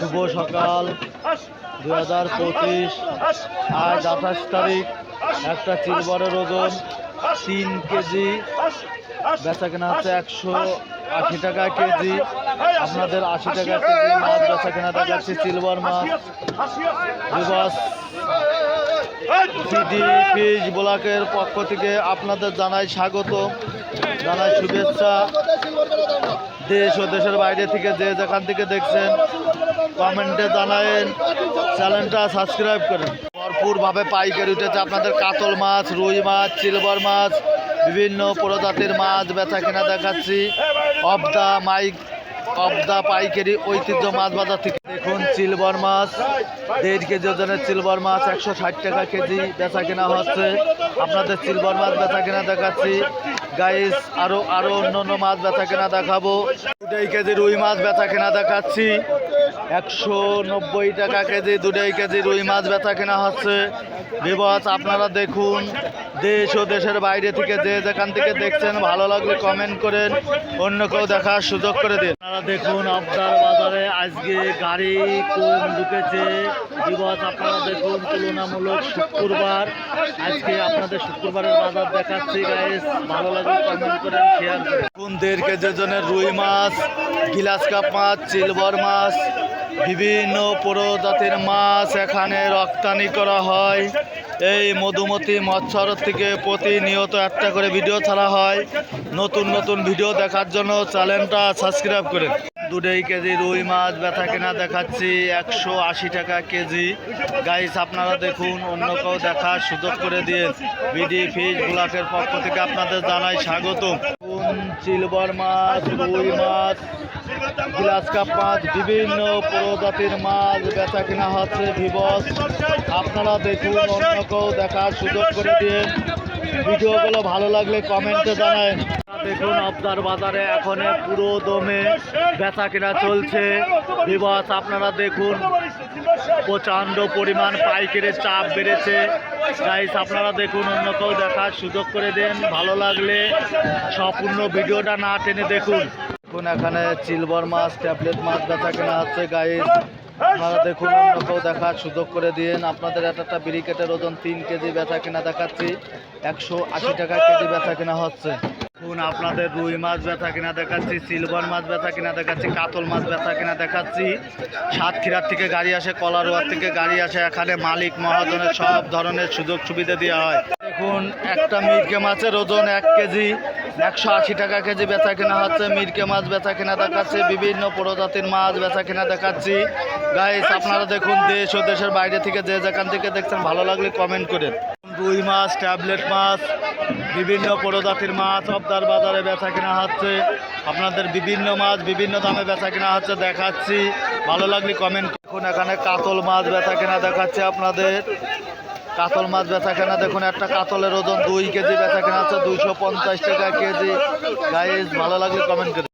শুভ সকাল দুই হাজার পঁচিশ আজ আঠাশ তারিখ একটা চিলবারের ওজন তিন কেজি বেচা কেনা হচ্ছে একশো আশি টাকা কেজি আপনাদের আশি টাকা কেজি মাছ বেচা কেনা দেখাচ্ছি সিলভার মাছ দিবস সিডি ফিশ ব্লকের পক্ষ থেকে আপনাদের জানাই স্বাগত জানাই শুভেচ্ছা দেশ ও দেশের বাইরে থেকে যে যেখান থেকে দেখছেন, কমেন্টে জানায়েন, চ্যানেলটা সাবস্ক্রাইব করেন। ভরপুরভাবে পাইকারি উঠেছে আপনাদের কাতল মাছ, রুই মাছ, সিলভার মাছ, বিভিন্ন প্রজাতির মাছ বেচা কেনা দেখাচ্ছি। Of the mic of the পাইকারি ঐতিহ্য মাছ বাজার থেকে। দেখুন, সিলভার মাছ, দেড় কেজি ওজনের সিলভার মাছ, একশো ষাট টাকা কেজি বেচা কেনা হচ্ছে। আপনাদের সিলভার মাছ বেচা কেনা দেখাচ্ছি। গাইস আরও আরও অন্য অন্য মাছ বেচা কেনা দেখাবো। দুটাই কেজি রুই মাছ বেচা কেনা দেখাচ্ছি। একশো নব্বই টাকা কেজি, দুটাই কেজি রুই মাছ বেচা কেনা হচ্ছে। বিবাস, আপনারা দেখুন। দেশ ও দেশের বাইরে থেকে যে যেখান থেকে দেখছেন, ভালো লাগলে কমেন্ট করেন, অন্য কেউ দেখার সুযোগ করে দিন। আপনারা দেখুন আপনার বাজারে আজকে গাড়ি কম ঢুকেছে। বিবস আপনারা দেখুন, তুলনামূলক শুক্রবার। আজকে আপনাদের শুক্রবারের বাজার দেখাচ্ছি গাইস ভালো লাগলে কমেন্ট করেন শেয়ার করেন। দেড় কেজি ওজনের রুই মাছ গিলাস কাপ মাছ সিলভার মাছ বিভিন্ন প্রজাতির মাছ এখানে রপ্তানি করা হয়। এই মধুমতি মৎস্যর থেকে প্রতিনিয়ত একটা করে ভিডিও ছাড়া হয়। নতুন নতুন ভিডিও দেখার জন্য চ্যানেলটা সাবস্ক্রাইব করেন দুটাই কেজি রুই মাছ ব্যথা কেনা দেখাচ্ছি, একশো আশি টাকা কেজি। গাইস আপনারা দেখুন, অন্য কেউ দেখার সুযোগ করে দিয়ে বিডি ফিশ ব্লকের পক্ষ থেকে আপনাদের জানাই স্বাগত সিলভার মাছ, রুই মাছ গ্লাস কাপ মাছ বিভিন্ন প্রজাতির মাছ বেচা কেনা হচ্ছে ভিবস আপনারা দেখুন অন্য কেউ দেখার সুযোগ করে দিন ভিডিওগুলো ভালো লাগলে কমেন্টে জানায়। দেখুন আপনার বাজারে এখন পুরো দমে বেচা কেনা চলছে ভিবস আপনারা দেখুন, প্রচণ্ড পরিমাণ পাইকারের চাপ বেড়েছে। গাইস আপনারা দেখুন অন্য কেউ দেখার সুযোগ করে দেন। ভালো লাগলে সম্পূর্ণ ভিডিওটা না টেনে দেখুন। দেখুন এখানে সিলভার মাছ ট্যাবলেট মাছ বেচা কেনা হচ্ছে গাইস আপনারা দেখুন অন্য কেউ দেখার সুযোগ করে দিন আপনাদের একটা একটা ব্রিকেটের ওজন তিন কেজি বেচা কেনা দেখাচ্ছি। একশো আশি টাকা কেজি বেচা কেনা হচ্ছে। দেখুন আপনাদের রুই মাছ বেচা কিনা দেখাচ্ছি সিলভার মাছ বেচা কিনা দেখাচ্ছি কাতল মাছ বেচা কিনা দেখাচ্ছি। সাতক্ষীরার থেকে গাড়ি আসে কলারোয়ার থেকে গাড়ি আসে এখানে মালিক মহাজনের সব ধরনের সুযোগ সুবিধা দেওয়া হয়। দেখুন, একটা মিরকে মাছের ওজন এক কেজি, একশো আশি টাকা কেজি বেচা কেনা হচ্ছে। মিরকে মাছ বেচা কেনা দেখাচ্ছে, বিভিন্ন প্রজাতির মাছ বেচা কেনা দেখাচ্ছি। গাইস আপনারা দেখুন, দেশ ও দেশের বাইরে থেকে যে যেখান থেকে দেখছেন, ভালো লাগলে কমেন্ট করেন। রুই মাছ, ট্যাবলেট মাছ, বিভিন্ন প্রজাতির মাছ অবদার বাজারে বেচা কেনা হচ্ছে। আপনাদের বিভিন্ন মাছ বিভিন্ন দামে বেচা কেনা হচ্ছে, দেখাচ্ছি। ভালো লাগলে কমেন্ট দেখুন, এখানে কাতল মাছ বেচা কেনা দেখাচ্ছে আপনাদের। কাতল মাছ বেচা কেনা দেখুন, একটা কাতলের ওজন দুই কেজি বেচা কেনা আছে, দুইশো পঞ্চাশ টাকা কেজি। গাইজ ভালো লাগলে কমেন্ট করে